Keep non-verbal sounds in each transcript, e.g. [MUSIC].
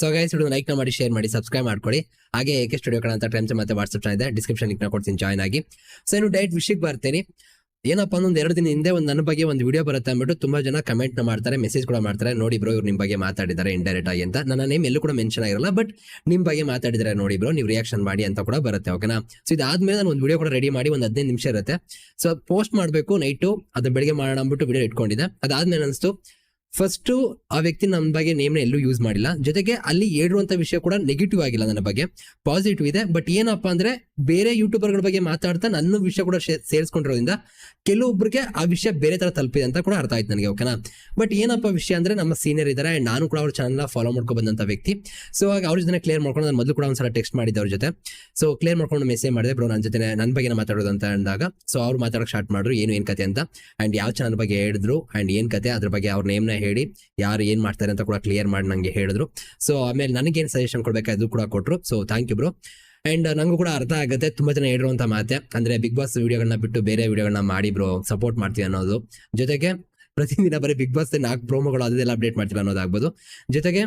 So guys video like ಮಾಡಿ share ಮಾಡಿ subscribe ಮಾಡ್ಕೊಳ್ಳಿ ಹಾಗೆ ಏಕೆ ಸ್ಟುಡಿಯೋ ಕಡೆ ಅಂತ ಮತ್ತೆ ವಾಟ್ಸ್ಆಪ್ ಚಾನಲ್ ಇದೆ. ಡಿಸ್ಕ್ರಿಪ್ಷನ್ ಲಿಂಕ್ ಕೊಡ್ತೀನಿ ಜಾಯ್ನ್ ಆಗಿ. ಸೊ ಏನು ಡೈರೆಕ್ಟ್ ವಿಷಯಕ್ಕೆ ಬರ್ತೀನಿ. ಏನಪ್ಪ ಒಂದು ಎರಡು ದಿನ ಹಿಂದೆ ಒಂದು ನನ್ನ ಬಗ್ಗೆ ಒಂದು ವಿಡಿಯೋ ಬರುತ್ತೆ ಅಂದ್ಬಿಟ್ಟು ತುಂಬ ಜನ ಕಮೆಂಟ್ನ ಮಾಡ್ತಾರೆ ಮೆಸೇಜ್ ಕೂಡ ಮಾಡ್ತಾರೆ. ನೋಡಿ ಬ್ರೋ ಇವ್ರು ನಿಮ್ಮ ಬಗ್ಗೆ ಮಾತಾಡಿದ್ದಾರೆ ಇಂಡೈರೆಕ್ಟ್ ಆಗಿ ಅಂತ. ನನ್ನ ನೇಮ್ ಎಲ್ಲೂ ಕೂಡ ಮೆನ್ಷನ್ ಆಗಿರಲ್ಲ ಬಟ್ ನಿಮ್ಮ ಬಗ್ಗೆ ಮಾತಾಡಿದ್ರೆ ನೋಡಿ ಬ್ರೋ ನೀವು ರಿಯಾಕ್ಷನ್ ಮಾಡಿ ಅಂತ ಕೂಡ ಬರುತ್ತೆ ಓಕೆನಾ ಸೊ ಇದಾದ್ಮೇಲೆ ನಾನು ಒಂದು ವಿಡಿಯೋ ಕೂಡ ರೆಡಿ ಮಾಡಿ ಒಂದು ಹದಿನೈದು ನಿಮಿಷ ಇರುತ್ತೆ. ಸೊ ಪೋಸ್ಟ್ ಮಾಡಬೇಕು ನೈಟು ಅದು ಬೆಳಿಗ್ಗೆ ಮಾಡೋಣ ಅಂದ್ಬಿಟ್ಟು ವಿಡಿಯೋ ಇಟ್ಕೊಂಡಿದ್ದೆ. ಅದಾದ್ಮೇಲೆ ಅನಿಸ್ತು ಫಸ್ಟ್ ಆ ವ್ಯಕ್ತಿ ನನ್ನ ಬಗ್ಗೆ ನೇಮ್ನ ಎಲ್ಲೂ ಯೂಸ್ ಮಾಡಿಲ್ಲ. ಜೊತೆಗೆ ಅಲ್ಲಿ ಹೇಳಿರುವಂಥ ವಿಷಯ ಕೂಡ ನೆಗೆಟಿವ್ ಆಗಿಲ್ಲ ನನ್ನ ಬಗ್ಗೆ. ಪಾಸಿಟಿವ್ ಇದೆ ಬಟ್ ಏನಪ್ಪ ಅಂದ್ರೆ ಬೇರೆ ಯೂಟ್ಯೂಬರ್ಗಳ ಬಗ್ಗೆ ಮಾತಾಡ್ತಾ ನನ್ನ ವಿಷಯ ಕೂಡ ಸೇರಿಸ್ಕೊಂಡಿರೋದ್ರಿಂದ ಕೆಲವೊಬ್ಬರಿಗೆ ಆ ವಿಷಯ ಬೇರೆ ತರ ತಲುಪಿದೆ ಅಂತ ಕೂಡ ಅರ್ಥ ಆಯ್ತು ನನಗೆ ಓಕೆನಾ ಬಟ್ ಏನಪ್ಪ ವಿಷಯ ಅಂದ್ರೆ ನಮ್ಮ ಸೀನಿಯರ್ ಇದ್ದಾರೆ ಆ್ಯಂಡ್ ನಾನು ಕೂಡ ಅವ್ರ ಚಾನಲ್ನ ಫಾಲೋ ಮಾಡ್ಕೊಂಡು ಬಂದಂತ ವ್ಯಕ್ತಿ. ಸೊ ಹಾಗೆ ಅವ್ರ ಜೊತೆ ಕ್ಲಿಯರ್ ಮಾಡ್ಕೊಂಡು ನಾನು ಮೊದಲು ಕೂಡ ಒಂದ್ಸಲ ಟೆಕ್ಸ್ಟ್ ಮಾಡಿದ್ದೆ ಅವ್ರ ಜೊತೆ. ಸೊ ಕ್ಲಿಯರ್ ಮಾಡ್ಕೊಂಡು ಮೆಸೇಜ್ ಮಾಡಿದೆ ಬ್ರೋ ನನ್ನ ಜೊತೆ ನನ್ನ ಬಗ್ಗೆ ಮಾತಾಡೋದು ಅಂತ ಅಂದಾಗ ಸೊ ಅವ್ರು ಮಾತಾಡೋಕೆ ಸ್ಟಾರ್ಟ್ ಮಾಡಿದ್ರು, ಏನು ಏನು ಕತೆ ಅಂತ. ಅಂಡ್ ಯಾವ ಚಾನಲ್ ಬಗ್ಗೆ ಹೇಳಿದ್ರು ಅಂಡ್ ಏನು ಕತೆ, ಅದ್ರ ಬಗ್ಗೆ ಅವ್ರ ನೇಮ್ನ ಹೇಳಿ. ಯಾರು ಏನು ಮಾಡ್ತಾರೆ ಅಂತ ಕೂಡ ಕ್ಲಿಯರ್ ಮಾಡಿ ನನಗೆ ಹೇಳಿದ್ರು. ಸೊ ಆಮೇಲೆ ನನಗೇನು ಸಜೆಷನ್ ಕೊಡಬೇಕಾದ್ರು ಕೂಡ ಕೊಟ್ಟರು so thank you bro and ನಂಗೂ ಕೂಡ ಅರ್ಥ ಆಗುತ್ತೆ. ತುಂಬಾ ಜನ ಹೇಳಿರುವಂತ ಮಾತೆ. ಅಂದ್ರೆ ಬಿಗ್ ಬಾಸ್ ವಿಡಿಯೋಗಳನ್ನ ಬಿಟ್ಟು ಬೇರೆ ವಿಡಿಯೋಗಳನ್ನ ಮಾಡಿ ಬ್ರೋ ಸಪೋರ್ಟ್ ಮಾಡ್ತೀವಿ ಅನ್ನೋದು. ಜೊತೆಗೆ ಪ್ರತಿದಿನ ಬರೀ ಬಿಗ್ ಬಾಸ್ ನಾಲ್ಕು ಪ್ರೋಮೋಗಳು ಅದೆಲ್ಲ ಅಪ್ಡೇಟ್ ಮಾಡ್ತೀವಿ ಅನ್ನೋದಾಗ್ಬೋದು. ಜೊತೆಗೆ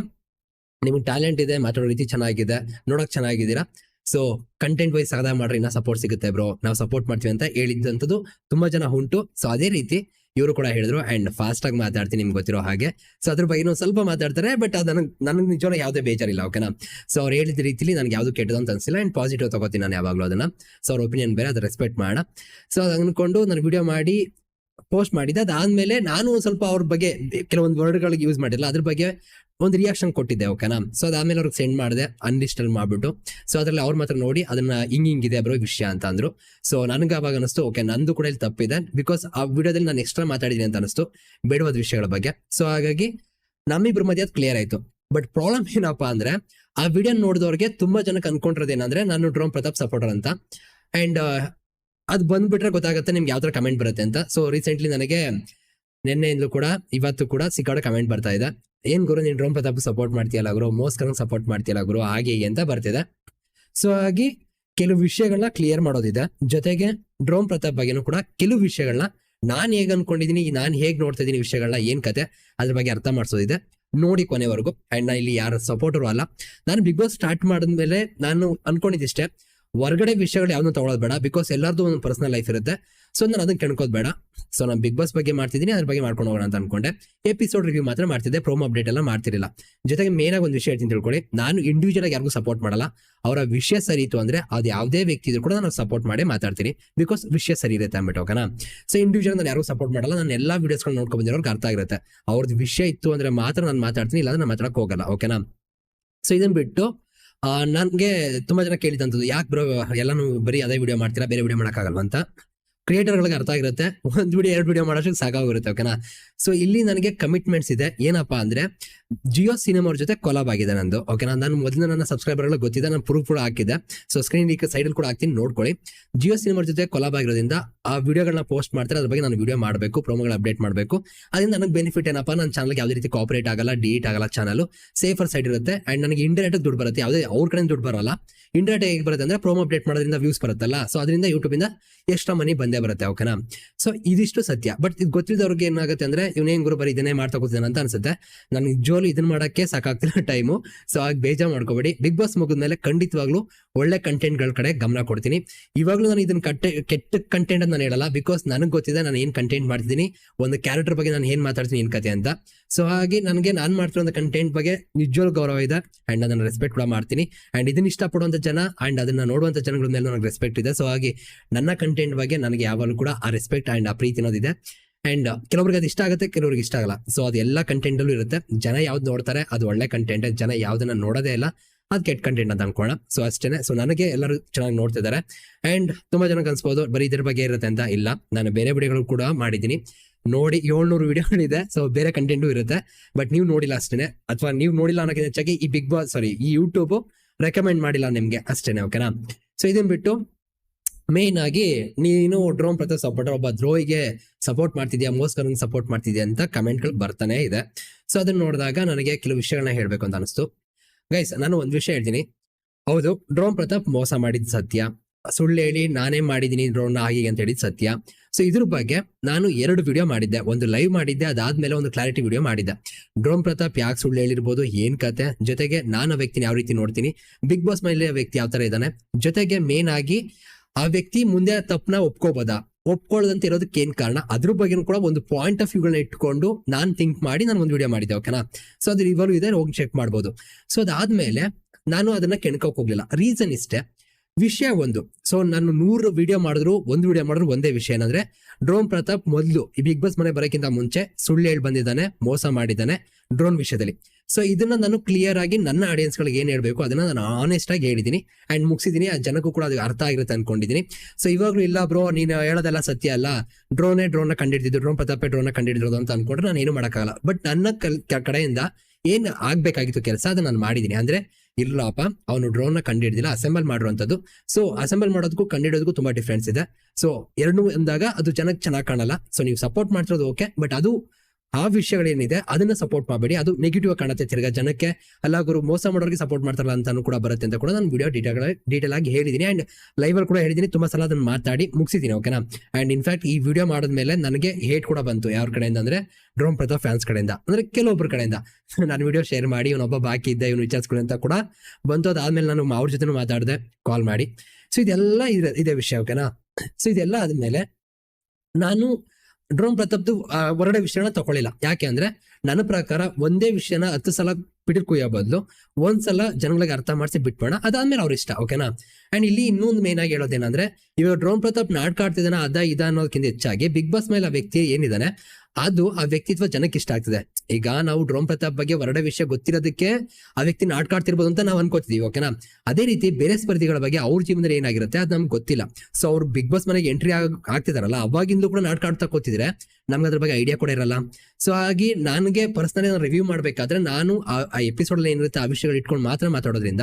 ನಿಮ್ಗೆ ಟ್ಯಾಲೆಂಟ್ ಇದೆ, ಮಾತಾಡೋ ರೀತಿ ಚೆನ್ನಾಗಿದೆ, ನೋಡೋಕೆ ಚೆನ್ನಾಗಿದ್ದೀರಾ? ಸೊ ಕಂಟೆಂಟ್ ವೈಸ್ ಸಗದ ಮಾಡ್ರಿ, ಇನ್ನ ಸಪೋರ್ಟ್ ಸಿಗುತ್ತೆ ಬ್ರೋ ನಾವು ಸಪೋರ್ಟ್ ಮಾಡ್ತೀವಿ ಅಂತ ಹೇಳಿದ್ದಂಥದ್ದು ತುಂಬಾ ಜನ ಉಂಟು. ಸೊ ಅದೇ ರೀತಿ ಇವರು ಕೂಡ ಹೇಳಿದ್ರು ಅಂಡ್ ಫಾಸ್ಟ್ ಆಗಿ ಮಾತಾಡ್ತೀನಿ ನಿಮ್ಗೆ ಗೊತ್ತಿರೋ ಹಾಗೆ. ಸೊ ಅದ್ರ ಬಗ್ಗೆ ಸ್ವಲ್ಪ ಮಾತಾಡ್ತಾರೆ ಬಟ್ ಅದು ನನಗೆ ನನಗೆ ನಿಜವಾಗ್ಲೂ ಯಾವುದೇ ಬೇಜಾರಿಲ್ಲ, ಓಕೆನಾ? ಸೊ ಅವ್ರು ಹೇಳಿದ ರೀತಿಲಿ ನನಗೆ ಯಾವುದು ಕೆಟ್ಟದು ಅಂತ ಅನ್ಸಿಲ್ಲ ಅಂಡ್ ಪಾಸಿಟಿವ್ ತಗೋತೀನಿ ನಾನು ಯಾವಾಗಲೂ ಅದನ್ನ. ಸೊ ಅವ್ರ ಒಪಿನಿಯನ್ ಬೇರೆ, ಅದು ರೆಸ್ಪೆಕ್ಟ್ ಮಾಡೋಣ. ಸೊ ಅದು ಅಂದ್ಕೊಂಡು ನಾನು ವಿಡಿಯೋ ಮಾಡಿ ಪೋಸ್ಟ್ ಮಾಡಿದ್ದೆ ಅದಾದ್ಮೇಲೆ ನಾನು ಸ್ವಲ್ಪ ಅವ್ರ ಬಗ್ಗೆ ಕೆಲವೊಂದು ವರ್ಡ್ಗಳಿಗೆ ಯೂಸ್ ಮಾಡಿಲ್ಲ ಅದ್ರ ಬಗ್ಗೆ ಒಂದು ರಿಯಾಕ್ಷನ್ ಕೊಟ್ಟಿದ್ದೆ ಓಕೆನಾ ಸೊ ಅದಾದ್ಮೇಲೆ ಅವ್ರಿಗೆ ಸೆಂಡ್ ಮಾಡಿದೆ ಅನ್ಲಿಸ್ಟಲ್ ಮಾಡ್ಬಿಟ್ಟು. ಸೊ ಅದ್ರಲ್ಲಿ ಅವ್ರ ಮಾತ್ರ ನೋಡಿ, ಅದನ್ನ ಹಿಂಗ್ ಹಿಂಗಿದೆ ಬರೋ ವಿಷಯ ಅಂತ ಅಂದ್ರು. ಸೊ ನನಗೆ ಅವಾಗ ಅನಿಸ್ತು ಓಕೆ ನಂದು ಕೂಡ ಇಲ್ಲಿ ತಪ್ಪಿದೆ. ಬಿಕಾಸ್ ಆ ವಿಡಿಯೋದಲ್ಲಿ ನಾನು ಎಕ್ಸ್ಟ್ರಾ ಮಾತಾಡಿದ್ದೀನಿ ಅಂತ ಅನಿಸ್ತು, ಬೇಡವಾದ ವಿಷಯಗಳ ಬಗ್ಗೆ. ಸೊ ಹಾಗಾಗಿ ನಮ್ಮಿಬ್ರ ಮಧ್ಯೆ ಅದು ಕ್ಲಿಯರ್ ಆಯ್ತು. ಬಟ್ ಪ್ರಾಬ್ಲಮ್ ಏನಪ್ಪಾ ಅಂದ್ರೆ, ಆ ವಿಡಿಯೋ ನೋಡಿದವ್ರಿಗೆ ತುಂಬಾ ಜನಕ್ಕೆ ಅನ್ಕೊಂಡಿರೋದು ಏನಂದ್ರೆ, ನಾನು ಡ್ರೋನ್ ಪ್ರತಾಪ್ ಸಪೋರ್ಟರ್ ಅಂತ. ಅಂಡ್ ಅದು ಬಂದ್ಬಿಟ್ರೆ ಗೊತ್ತಾಗುತ್ತೆ ನಿಮ್ಗೆ ಯಾವ ತರ ಕಮೆಂಟ್ ಬರುತ್ತೆ ಅಂತ. ಸೊ ರೀಸೆಂಟ್ಲಿ ನನಗೆ ನಿನ್ನೆಯಿಂದಲೂ ಕೂಡ, ಇವತ್ತು ಕೂಡ ಸಿಕ್ಕಾಡ ಕಮೆಂಟ್ ಬರ್ತಾ ಇದೆ. ಏನ್ ಗುರು, ನೀನ್ ರೋಮ್ ಪ್ರತಾಪ್ ಸಪೋರ್ಟ್ ಮಾಡ್ತೀಯಲ್ಲ ಗುರು? ಮೋಸ್ಕರಂಗ್ ಸಪೋರ್ಟ್ ಮಾಡ್ತೀಯಲ್ಲ ಗುರು? ಹಾಗೆ ಹೀಗೆ ಅಂತ ಬರ್ತಿದೆ. ಸೊ ಹಾಗೆ ಕೆಲವು ವಿಷಯಗಳನ್ನ ಕ್ಲಿಯರ್ ಮಾಡೋದಿದೆ. ಜೊತೆಗೆ ಡ್ರೋಮ್ ಪ್ರತಾಪ್ ಬಗ್ಗೆನೂ ಕೂಡ ಕೆಲವು ವಿಷಯಗಳನ್ನ ನಾನು ಹೇಗೆ ಅನ್ಕೊಂಡಿದ್ದೀನಿ ನಾನು ಹೇಗೆ ನೋಡ್ತಾ ಇದ್ದೀನಿ ವಿಷಯಗಳನ್ನ ಏನ್ ಕತೆ ಅದ್ರ ಬಗ್ಗೆ ಅರ್ಥ ಮಾಡಿಸೋದಿದೆ. ನೋಡಿ ಕೊನೆವರೆಗೂ. ಅಂಡ್ ನಾ ಇಲ್ಲಿ ಯಾರ ಸಪೋರ್ಟರು ಅಲ್ಲ. ನಾನು ಬಿಗ್ ಬಾಸ್ ಸ್ಟಾರ್ಟ್ ಮಾಡಿದ್ಮೇಲೆ ನಾನು ಅನ್ಕೊಂಡಿದ್ದಿಷ್ಟೇ ಹೊರಗಡೆ ವಿಷಯಗಳು ಯಾವ್ದು ತಗೊಳ್ಳೋದು ಬೇಡ ಬಿಕಾಸ್ ಎಲ್ಲರದು ಒಂದು ಪರ್ಸನಲ್ ಲೈಫ್ ಇರುತ್ತೆ. ಸೊ ನಾನು ಅದನ್ನ ಕೆಣ್ಕೋದು ಬೇಡ. ಸೊ ನಾನು ಬಿಗ್ ಬಾಸ್ ಬಗ್ಗೆ ಮಾಡ್ತಿದ್ದೀನಿ ಅದ್ರ ಬಗ್ಗೆ ಮಾಡ್ಕೊಂಡು ಹೋಗೋಣ ಅಂತ ಅನ್ಕೊಂಡೆ. ಎಪಿಸೋಡ್ ರಿವ್ಯೂ ಮಾತ್ರ ಮಾಡ್ತಿದ್ದೆ ಪ್ರೋಮೋ ಅಪ್ಡೇಟ್ ಎಲ್ಲ ಮಾಡ್ತಿರಲಿಲ್ಲ. ಜೊತೆಗೆ ಮೇನ್ ಆಗಿ ಒಂದು ವಿಷಯ ಹೇಳ್ತೀನಿ ತಿಳ್ಕೊಳ್ಳಿ ನಾನು ಇಂಡಿವಿಜುವಲ್ ಆಗಿ ಯಾರಿಗೂ ಸಪೋರ್ಟ್ ಮಾಡಲ್ಲ. ಅವರ ವಿಷಯ ಸರಿ ಇತ್ತು ಅಂದ್ರೆ ಅದು ಯಾವುದೇ ವ್ಯಕ್ತಿ ಇದ್ರು ಕೂಡ ನಾನು ಸಪೋರ್ಟ್ ಮಾಡಿ ಮಾತಾಡ್ತೀನಿ. ಬಿಕಾಸ್ ವಿಷಯ ಸರಿ ಇರುತ್ತೆ ಅಂದ್ಬಿಟ್ಟು ಓಕೆನಾ ಸೊ ಇಂಡಿವಿಜುವಲ್ ನಾನು ಯಾರಿಗೂ ಸಪೋರ್ಟ್ ಮಾಡಲ್ಲ. ನಾನು ಎಲ್ಲ ವಿಡಿಯೋಸ್ಗಳು ನೋಡ್ಕೊಂಡು ಬಂದಿರೋರ್ಗೆ ಅರ್ಥ ಆಗಿರುತ್ತೆ. ಅವ್ರದ್ದು ವಿಷಯ ಇತ್ತು ಅಂದ್ರೆ ಮಾತ್ರ ನಾನು ಮಾತಾಡ್ತೀನಿ ಇಲ್ಲ ನಾನು ಮಾತಾಡಕ್ಕೆ ಹೋಗಲ್ಲ ಓಕೆನಾ ಸೊ ಇದನ್ನ ಬಿಟ್ಟು ನನ್ಗೆ ತುಂಬಾ ಜನ ಕೇಳಿದಂತದ್ದು ಯಾಕೆ ಬ್ರೋ ಎಲ್ಲಾನು ಬರೀ ಅದೇ ವಿಡಿಯೋ ಮಾಡ್ತೀರಾ? ಬೇರೆ ವಿಡಿಯೋ ಮಾಡೋಕ್ಕಾಗಲ್ವ ಅಂತ? ಕ್ರಿಯೇಟರ್ಗಳಿಗೆ ಅರ್ಥ ಆಗಿರುತ್ತೆ. ಒಂದು ವಿಡಿಯೋ ಎರಡು ವಿಡಿಯೋ ಮಾಡೋಷ್ಟು ಸಾಕಾಗಿರುತ್ತೆ ಓಕೆನಾ ಸೊ ಇಲ್ಲಿ ನನಗೆ ಕಮಿಟ್ಮೆಂಟ್ಸ್ ಇದೆ. ಏನಪ್ಪಾ ಅಂದ್ರೆ ಜಿಯೋ ಸಿನಿಮಾ ಜೊತೆ ಕೊಲಾಬ್ ಆಗಿದೆ ನಂದು ಓಕೆನಾ ನಾನು ಮೊದಲು ನನ್ನ ಸಬ್ಸ್ಕ್ರೈಬರ್ ಗೊತ್ತಿದೆ, ನಾನು ಪ್ರೂಫ್ ಕೂಡ ಹಾಕಿದೆ ಸೊ ಸ್ಕ್ರೀನ್ ಈಗ ಸೈಡಲ್ಲಿ ಕೂಡ ಹಾಕ್ತೀನಿ, ನೋಡ್ಕೊಳ್ಳಿ. ಜಿಯೋ ಸಿನಿಮಾ ಜೊತೆ ಕೊಲಾಬ್ ಆಗಿರೋದ್ರಿಂದ ಆ ವಿಡಿಯೋಗಳನ್ನ ಪೋಸ್ಟ್ ಮಾಡ್ತಾರೆ, ಅದ್ರ ಬಗ್ಗೆ ನಾನು ವಿಡಿಯೋ ಮಾಡಬೇಕು ಪ್ರೋಮೋಗಳು ಅಪ್ಡೇಟ್ ಮಾಡಬೇಕು. ಅದರಿಂದ ನನಗೆ ಬೆನಿಫಿಟ್ ಏನಪ್ಪಾ ನನ್ನ ಚಾನಲ್ಗೆ ಯಾವುದೇ ರೀತಿ ಕಾಪರೇಟ್ ಆಗಲ್ಲ ಡಿಲೀಟ್ ಆಗಲ್ಲ ಚಾನಲ್ ಸೇಫರ್ ಸೈಡ್ ಇರುತ್ತೆ. ಅಂಡ್ ನನಗೆ ಇಂಡೈರೆಕ್ಟ್ ದುಡ್ಡು ಬರುತ್ತೆ, ಯಾವುದೇ, ಅವ್ರ ಕಡೆ ದುಡ್ಡು ಬರಲ್ಲ. ಇಂಡೈರೆಕ್ಟ್ ಹೇಗೆ ಬರುತ್ತೆ ಅಂದ್ರೆ ಪ್ರೋಮೋ ಅಪ್ಡೇಟ್ ಮಾಡೋದ್ರಿಂದ ವ್ಯೂಸ್ ಬರುತ್ತಲ್ಲ. ಸೊ ಅದರಿಂದ ಯೂಟ್ಯೂಬ್ ಇಂದ ಎಕ್ಸ್ಟ್ರಾ ಮನಿ ಬಂದೇ ಬರುತ್ತೆ ಓಕೆನಾ ಸೊ ಇದಿಷ್ಟು ಸತ್ಯ. ಬಟ್ ಇದು ಗೊತ್ತಿದ್ದವ್ರಿಗೆ ಏನಾಗುತ್ತೆ ಅಂದ್ರೆ ಇವನೇನ್ ಗುರು ಬರೀ ಇದನ್ನೇ ಮಾಡ್ತಾ ಕೂತಿದ್ದಾನೆ ಅಂತ ಅನ್ಸುತ್ತೆ. ನಾನು ನಿಜವಾಗ್ಲೂ ಇದನ್ನ ಮಾಡಕ್ಕೆ ಸಾಕಾಗ್ತಿಲ್ಲ ಟೈಮು ಸೊ ಆಗ ಬೇಜಾರು ಮಾಡ್ಕೋಬೇಡಿ. ಬಿಗ್ ಬಾಸ್ ಮುಗಿದ್ಮೇಲೆ ಖಂಡಿತವಾಗ್ಲೂ ಒಳ್ಳೆ ಕಂಟೆಂಟ್ಗಳ ಕಡೆ ಗಮನ ಕೊಡ್ತೀನಿ. ಇವಾಗಲೂ ನಾನು ಇದನ್ನ ಕಟ್ಟೆ, ಕೆಟ್ಟ ಕಂಟೆಂಟ್ ಅಂತ ನಾನು ಹೇಳಲ್ಲ. ಬಿಕಾಸ್ ನನಗೆ ಗೊತ್ತಿದೆ ನಾನು ಏನ್ ಕಂಟೆಂಟ್ ಮಾಡ್ತಿದ್ದೀನಿ, ಒಂದು ಕ್ಯಾರೆಕ್ಟರ್ ಬಗ್ಗೆ ನಾನು ಏನ್ ಮಾತಾಡ್ತೀನಿ ಏನ್ ಕತೆ ಅಂತ. ಸೊ ಹಾಗೆ ನನಗೆ ನಾನು ಮಾಡ್ತಿರೋ ಕಂಟೆಂಟ್ ಬಗ್ಗೆ ನಿಜವಾಗ್ಲೂ ಗೌರವ ಇದೆ. ಅಂಡ್ ನಾನು ರೆಸ್ಪೆಕ್ಟ್ ಕೂಡ ಮಾಡ್ತೀನಿ. ಅಂಡ್ ಇದನ್ನ ಇಷ್ಟಪಡುವಂತ ಜನ ಅಂಡ್ ಅದನ್ನ ನೋಡುವಂತ ಜನಗಳ ಮೇಲೆ ನನಗೆ ರೆಸ್ಪೆಕ್ಟ್ ಇದೆ. ಸೊ ಹಾಗೆ ನನ್ನ ಕಂಟೆಂಟ್ ಬಗ್ಗೆ ನನಗೆ ಯಾವಾಗಲೂ ಕೂಡ ಆ ರೆಸ್ಪೆಕ್ಟ್ ಅಂಡ್ ಆ ಪ್ರೀತಿ ಅನ್ನೋದಿದೆ ಅಂಡ್ ಕೆಲವ್ರಿಗೆ ಅದು ಇಷ್ಟ ಆಗುತ್ತೆ, ಕೆಲವ್ರಿಗೆ ಇಷ್ಟ ಆಗಲ್ಲ. ಸೊ ಅದು ಎಲ್ಲ ಕಂಟೆಂಟ್ ಅಲ್ಲೂ ಇರುತ್ತೆ. ಜನ ಯಾವ್ದು ನೋಡ್ತಾರೆ, ಅದು ಒಳ್ಳೆ ಕಂಟೆಂಟ್ ಜನ ಯಾವ್ದನ್ನ ನೋಡೋದೇ ಇಲ್ಲ, ಅದು ಕೆಟ್ಟ ಕಂಟೆಂಟ್ ಅಂತ ಅನ್ಕೋಣ ಸೊ ಅಷ್ಟೇನೆ. ಸೊ ನನಗೆ ಎಲ್ಲರೂ ಚೆನ್ನಾಗಿ ನೋಡ್ತಿದ್ದಾರೆ. ಅಂಡ್ ತುಂಬಾ ಜನಕ್ಕೆ ಅನ್ಸ್ಬೋದು, ಬರೀ ಇದ್ರ ಬಗ್ಗೆ ಇರುತ್ತೆ ಅಂತ ಇಲ್ಲ. ನಾನು ಬೇರೆ ವಿಡಿಯೋಗಳು ಕೂಡ ಮಾಡಿದ್ದೀನಿ. ನೋಡಿ, ಏಳ್ನೂರು ವಿಡಿಯೋಗಳಿದೆ ಸೊ ಬೇರೆ ಕಂಟೆಂಟು ಇರುತ್ತೆ. ಬಟ್ ನೀವು ನೋಡಿಲ್ಲ ಅಷ್ಟೇನೆ. ಅಥವಾ ನೀವು ನೋಡಿಲ್ಲ ಅನ್ನೋಕ್ಕಿಂತ ಹೆಚ್ಚಾಗಿ ಈ ಬಿಗ್ ಬಾಸ್ ಸಾರಿ ಈ ಯೂಟ್ಯೂಬ್ ರೆಕಮೆಂಡ್ ಮಾಡಿಲ್ಲ ನಿಮ್ಗೆ ಅಷ್ಟೇನೆ ಓಕೆನಾ ಸೊ ಇದನ್ ಬಿಟ್ಟು ಮೇನ್ ಆಗಿ ನೀನು ಡ್ರೋನ್ ಪ್ರತಾಪ್ ಸಪೋರ್ಟರ್ ಒಬ್ಬ ದ್ರೋಹಿಗೆ ಸಪೋರ್ಟ್ ಮಾಡ್ತಿದ್ಯಾ ಮೋಸ್ಕರನ್ ಸಪೋರ್ಟ್ ಮಾಡ್ತಿದ್ಯಾ ಅಂತ ಕಮೆಂಟ್ಗಳು ಬರ್ತಾನೆ ಇದೆ. ಸೊ ಅದನ್ನ ನೋಡಿದಾಗ ನನಗೆ ಕೆಲವು ವಿಷಯಗಳನ್ನ ಹೇಳ್ಬೇಕು ಅಂತ ಅನಿಸ್ತು. ಗೈಸ್ ನಾನು ಒಂದು ವಿಷಯ ಹೇಳ್ತೀನಿ. ಹೌದು ಡ್ರೋನ್ ಪ್ರತಾಪ್ ಮೋಸ ಮಾಡಿದ್ ಸತ್ಯ. ಸುಳ್ಳು ಹೇಳಿ ನಾನೇ ಮಾಡಿದ್ದೀನಿ ಡ್ರೋನ್ ಆಗಿ ಅಂತ ಹೇಳಿದ್ ಸತ್ಯ. ಸೊ ಇದ್ರ ಬಗ್ಗೆ ನಾನು ಎರಡು ವಿಡಿಯೋ ಮಾಡಿದ್ದೆ. ಒಂದು ಲೈವ್ ಮಾಡಿದ್ದೆ, ಅದಾದ್ಮೇಲೆ ಒಂದು ಕ್ಲಾರಿಟಿ ವಿಡಿಯೋ ಮಾಡಿದ್ದೆ. ಡ್ರೋನ್ ಪ್ರತಾಪ್ ಯಾಕೆ ಸುಳ್ಳು ಹೇಳಿರ್ಬೋದು, ಏನ್ ಕತೆ? ಜೊತೆಗೆ ನಾನು ವ್ಯಕ್ತಿನ ಯಾವ ರೀತಿ ನೋಡ್ತೀನಿ? ಬಿಗ್ ಬಾಸ್ ಮೇಲೆ ವ್ಯಕ್ತಿ ಯಾವ ತರ ಇದ್ದಾನೆ ಜೊತೆಗೆ ಮೇನ್ ಆಗಿ ಆ ವ್ಯಕ್ತಿ ಮುಂದೆ ತಪ್ಪನ ಒಪ್ಕೋಬೋದಾ? ಒಪ್ಕೊಳ್ಳೋದಂತ ಇರೋದಕ್ಕೆ ಏನ್ ಕಾರಣ? ಅದ್ರ ಬಗ್ಗೆ ಕೂಡ ಒಂದು ಪಾಯಿಂಟ್ ಆಫ್ ವ್ಯೂಗಳನ್ನ ಇಟ್ಕೊಂಡು ನಾನು ಥಿಂಕ್ ಮಾಡಿ ನಾನು ಒಂದು ವಿಡಿಯೋ ಮಾಡಿದ್ದೆ ಓಕೆನಾ ಸೊ ಅದು ಇವಾಗಲೂ ಇದೆ, ಹೋಗಿ ಚೆಕ್ ಮಾಡ್ಬೋದು. ಸೊ ಅದಾದ್ಮೇಲೆ ನಾನು ಅದನ್ನ ಕೆಣ್ಕೋಕ್ ಹೋಗ್ಲಿಲ್ಲ. ರೀಸನ್ ಇಷ್ಟೇ. ವಿಷಯ ಒಂದು. ಸೊ ನಾನು ನೂರು ವಿಡಿಯೋ ಮಾಡಿದ್ರು, ಒಂದು ವಿಡಿಯೋ ಮಾಡಿದ್ರು ಒಂದೇ ವಿಷಯ ಏನಂದ್ರೆ, ಡ್ರೋನ್ ಪ್ರತಾಪ್ ಮೊದಲು ಈ ಬಿಗ್ ಬಾಸ್ ಮನೆ ಬರೋಕ್ಕಿಂತ ಮುಂಚೆ ಸುಳ್ಳು ಹೇಳಿ ಬಂದಿದ್ದಾನೆ, ಮೋಸ ಮಾಡಿದ್ದಾನೆ ಡ್ರೋನ್ ವಿಷಯದಲ್ಲಿ. ಸೊ ಇದನ್ನ ನಾನು ಕ್ಲಿಯರ್ ಆಗಿ ನನ್ನ ಆಡಿಯನ್ಸ್ ಗಳಿಗೆ ಏನ್ ಹೇಳ್ಬೇಕು, ಅದನ್ನ ನಾನು ಆನೆಸ್ಟ್ ಆಗಿ ಹೇಳಿದೀನಿ. ಅಂಡ್ ಮುಗಿಸಿದೀನಿ, ಆ ಜನಕ್ಕೂ ಕೂಡ ಅದಕ್ಕೆ ಅರ್ಥ ಆಗಿರುತ್ತೆ ಅನ್ಕೊಂಡಿದ್ದೀನಿ ಸೊ ಇವಾಗ್ಲೂ ಇಲ್ಲ ಬ್ರೋ ನೀನು ಹೇಳೋದೆಲ್ಲ ಸತ್ಯ ಅಲ್ಲ. ಡ್ರೋನೇ ಡ್ರೋನ್ ಕಂಡಿಡ್ದಿದ್ದು ಡ್ರೋನ್ ಪ್ರತಾಪೆ ಡ್ರೋನ್ ಕಂಡಿಡಿದ್ರು ಅಂತ ಅನ್ಕೊಂಡ್ರೆ ನಾನು ಏನು ಮಾಡೋಕ್ಕಾಗಲ್ಲ. ಬಟ್ ನನ್ನ ಕಡೆಯಿಂದ ಏನ್ ಆಗ್ಬೇಕಾಗಿತ್ತು ಕೆಲಸ, ಅದನ್ನ ನಾನು ಮಾಡಿದ್ದೀನಿ ಅಂದ್ರೆ ಇಲ್ಲಪ್ಪ, ಅವನು ಡ್ರೋನ್ನ ಕಂಡಿಡ್ದಿಲ್ಲ ಅಸೆಂಬಲ್ ಮಾಡುವಂಥದ್ದು ಸೊ ಅಸೆಂಬಲ್ ಮಾಡೋದಕ್ಕೂ ಕಂಡಿಡೋದಕ್ಕೂ ತುಂಬಾ ಡಿಫ್ರೆನ್ಸ್ ಇದೆ. ಸೊ ಎರಡು ಅಂದಾಗ ಅದು ಜನಕ್ಕೆ ಚೆನ್ನಾಗಿ ಕಾಣಲ್ಲ. ಸೊ ನೀವು ಸಪೋರ್ಟ್ ಮಾಡ್ತಿರೋದು ಓಕೆ ಬಟ್ ಅದು ಆ ವಿಷಯಗಳೇನಿದೆ ಅದನ್ನ ಸಪೋರ್ಟ್ ಮಾಡಬೇಡಿ. ಅದು ನೆಗೆಟಿವ್ ಕಾಣುತ್ತೆ ತಿರ್ಗಾ. ಜನಕ್ಕೆ ಅಲ್ಲ ಗುರು, ಮೋಸ ಮಾಡೋರಿಗೆ ಸಪೋರ್ಟ್ ಮಾಡ್ತಾರಲ್ಲ ಅಂತಾನು ಕೂಡ ಬರುತ್ತೆ ಅಂತ ಕೂಡ ನಾನು ವಿಡಿಯೋ ಡೀಟೇಲ್ ಡೀಟೇಲ್ ಆಗಿ ಹೇಳಿದೀನಿ. ಅಂಡ್ ಲೈವ್ ಅಲ್ಲಿ ಕೂಡ ಹೇಳಿದ್ದೀನಿ ತುಂಬಾ ಸಲ ಅದನ್ನ ಮಾತಾಡಿ ಮುಗಿಸಿದ್ದೀನಿ ಓಕೆನಾ ಅಂಡ್ ಇನ್ಫ್ಯಾಕ್ಟ್ ಈ ವಿಡಿಯೋ ಮಾಡಿದ್ಮೇಲೆ ನನಗೆ ಹೇಟ್ ಕೂಡ ಬಂತು ಯಾರ ಕಡೆಯಿಂದ ಅಂದ್ರೆ, ಡ್ರೋನ್ ಪ್ರತಾಪ್ ಫ್ಯಾನ್ಸ್ ಕಡೆಯಿಂದ. ಅಂದ್ರೆ ಕೆಲವೊಬ್ಬರ ಕಡೆಯಿಂದ. [LAUGHS] ನಾನು ವಿಡಿಯೋ ಶೇರ್ ಮಾಡಿ, ಇವನೊಬ್ಬ ಬಾಕಿ ಇದ್ದ, ಇವನು ವಿಚಾರಿಸ್ಕೊಳ್ಳಿ ಅಂತ ಕೂಡ ಬಂತು. ಅದಾದ್ಮೇಲೆ ನಾನು ಅವ್ರ ಜೊತೆ ಮಾತಾಡಿದೆ ಕಾಲ್ ಮಾಡಿ. ಸೊ ಇದೆಲ್ಲ ಇದೆ ಇದೇ ವಿಷಯ ಓಕೆನಾ ಸೊ ಇದೆಲ್ಲ ಆದ್ಮೇಲೆ ನಾನು ಡ್ರೋನ್ ಪ್ರತಾಪ್ದು ಹೊರಡೆ ವಿಷಯನ ತಗೊಳ್ಳಿಲ್ಲ. ಯಾಕೆ ಅಂದ್ರೆ ನನ್ನ ಪ್ರಕಾರ ಒಂದೇ ವಿಷಯನ ಹತ್ತು ಸಲ ಪಿಟಿರ್ ಕುಯ್ಯೋ ಬದಲು ಒಂದ್ಸಲ ಜನಗಳಿಗೆ ಅರ್ಥ ಮಾಡಿಸಿ ಬಿಟ್ಬೋಣ ಅದಾದ್ಮೇಲೆ ಅವ್ರ ಇಷ್ಟ ಓಕೆನಾ ಅಂಡ್ ಇಲ್ಲಿ ಇನ್ನೊಂದು ಮೇನ್ ಆಗಿ ಹೇಳೋದೇನಂದ್ರೆ, ಇವಾಗ ಡ್ರೋನ್ ಪ್ರತಾಪ್ ನಾಟಕ ಆಡ್ತಿದ್ದಾನೆ ಅದ, ಇದ ಅನ್ನೋದಕ್ಕಿಂತ ಹೆಚ್ಚಾಗಿ ಬಿಗ್ ಬಾಸ್ ಮೇಲೆ ಆ ವ್ಯಕ್ತಿ ಏನಿದಾನೆ ಅದು ಆ ವ್ಯಕ್ತಿತ್ವ ಜನಕ್ಕೆ ಇಷ್ಟ ಆಗ್ತದೆ. ಈಗ ನಾವು ಡ್ರೋಮ್ ಪ್ರತಾಪ್ ಬಗ್ಗೆ ಹೊರಡ ವಿಷಯ ಗೊತ್ತಿರೋದಕ್ಕೆ ಆ ವ್ಯಕ್ತಿ ನಾಟಕ ಆಡ್ತಿರ್ಬೋದು ಅಂತ ನಾವು ಅನ್ಕೋತಿದೀವಿ ಓಕೆನಾ? ಅದೇ ರೀತಿ ಬೇರೆ ಸ್ಪರ್ಧಿಗಳ ಬಗ್ಗೆ ಅವ್ರ ಜೀವನದಲ್ಲಿ ಏನಾಗಿರುತ್ತೆ ಅದು ನಮ್ಗೆ ಗೊತ್ತಿಲ್ಲ. ಸೊ ಅವ್ರು ಬಿಗ್ ಬಾಸ್ ಮನೆಗೆ ಎಂಟ್ರಿ ಆಗ, ಆಗ್ತಿದಾರಲ್ಲ, ಅವಾಗಿಂದಲೂ ಕೂಡ ನಾಟಕ ಆಡ್ತಾ ಕೂತಿದ್ರೆ ನಮ್ಗೆ ಅದ್ರ ಬಗ್ಗೆ ಐಡಿಯಾ ಕೂಡ ಇರಲ್ಲ. ಸೊ ಹಾಗೆ ನನಗೆ ಪರ್ಸನಲಿ ರಿವ್ಯೂ ಮಾಡಬೇಕಾದ್ರೆ ನಾನು ಆ ಎಪಿಸೋಡ್ ಏನಿರುತ್ತೆ ಆ ವಿಷಯಗಳು ಇಟ್ಕೊಂಡು ಮಾತ್ರ ಮಾತಾಡೋದ್ರಿಂದ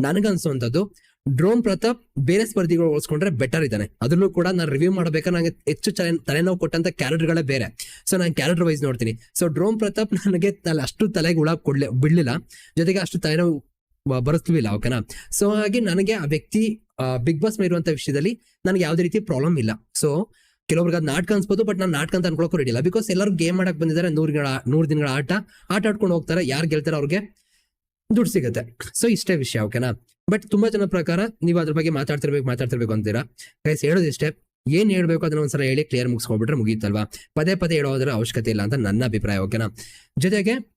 ನನಗನ್ಸುವಂಥದ್ದು ಡ್ರೋನ್ ಪ್ರತಾಪ್ ಬೇರೆ ಸ್ಪರ್ಧಿಗಳು ಹೋಲಿಸ್ಕೊಂಡ್ರೆ ಬೆಟರ್ ಇದ್ದಾನೆ. ಅದ್ರಲ್ಲೂ ಕೂಡ ನಾನು ರಿವ್ಯೂ ಮಾಡಬೇಕಾದ್ರೆ ನನಗೆ ಹೆಚ್ಚು ತಲೆ, ತಲೆನೋವು ಕೊಟ್ಟಂತ ಕ್ಯಾರೆಕ್ಟರ್ಗಳೇ ಬೇರೆ. ಸೊ ನಾನು ಕ್ಯಾರೆಕ್ಟರ್ ವೈಸ್ ನೋಡ್ತೀನಿ. ಸೊ ಡ್ರೋನ್ ಪ್ರತಾಪ್ ನನಗೆ ತಲೆ, ಅಷ್ಟು ತಲೆಗೆ ಹುಳ ಕೊಡ್ಲಿ, ಬಿಡ್ಲಿಲ್ಲ. ಜೊತೆಗೆ ಅಷ್ಟು ತಲೆನೋವು ಬರೆಸ್ಲಿಲ್ಲ ಓಕೆನಾ ಸೊ ಹಾಗೆ ನನಗೆ ಆ ವ್ಯಕ್ತಿ ಬಿಗ್ ಬಾಸ್ ಇರುವಂತ ವಿಷಯದಲ್ಲಿ ನನಗೆ ಯಾವುದೇ ರೀತಿ ಪ್ರಾಬ್ಲಮ್ ಇಲ್ಲ. ಸೊ ಕೆಲವ್ರಿಗೆ ಅದು ನಾಟಕ ಅನ್ಸ್ಬೋದು ಬಟ್ ನಾನು ನಾಟಕ ಅಂತ ಅನ್ಕೊಳಕ್ಕೂ ರೆಡಿ ಇಲ್ಲ. ಬಿಕಾಸ್ ಎಲ್ಲರೂ ಗೇಮ್ ಮಾಡಕ್ ಬಂದಿದ್ದಾರೆ, ನೂರು ನೂರು ದಿನಗಳ ಆಟ ಆಟ ಆಡ್ಕೊಂಡು ಹೋಗ್ತಾರೆ. ಯಾರು ಗೆಲ್ತಾರೆ ಅವ್ರಿಗೆ? ದುಡ್ಡು ಸಿಗುತ್ತೆ. ಸೊ ಇಷ್ಟೇ ವಿಷಯ ಓಕೆನಾ ಬಟ್ ತುಂಬಾ ಜನ ಪ್ರಕಾರ ನೀವು ಅದ್ರ ಬಗ್ಗೆ ಮಾತಾಡ್ತಿರ್ಬೇಕು ಮಾತಾಡ್ತಿರ್ಬೇಕು ಅಂತೀರಾ? ಗೈಸ್ ಹೇಳೋದಿಷ್ಟೇ. ಏನ್ ಹೇಳ್ಬೇಕು ಅದನ್ನ ಒಂದ್ಸಲ ಹೇಳಿ ಕ್ಲಿಯರ್ ಮುಗಿಸ್ಕೊಬಿಟ್ರೆ ಮುಗೀತಲ್ವಾ? ಪದೇ ಪದೇ ಹೇಳೋದ್ರ ಅವಶ್ಯಕತೆ ಇಲ್ಲ ಅಂತ ನನ್ನ ಅಭಿಪ್ರಾಯ ಓಕೆನಾ ಜೊತೆಗೆ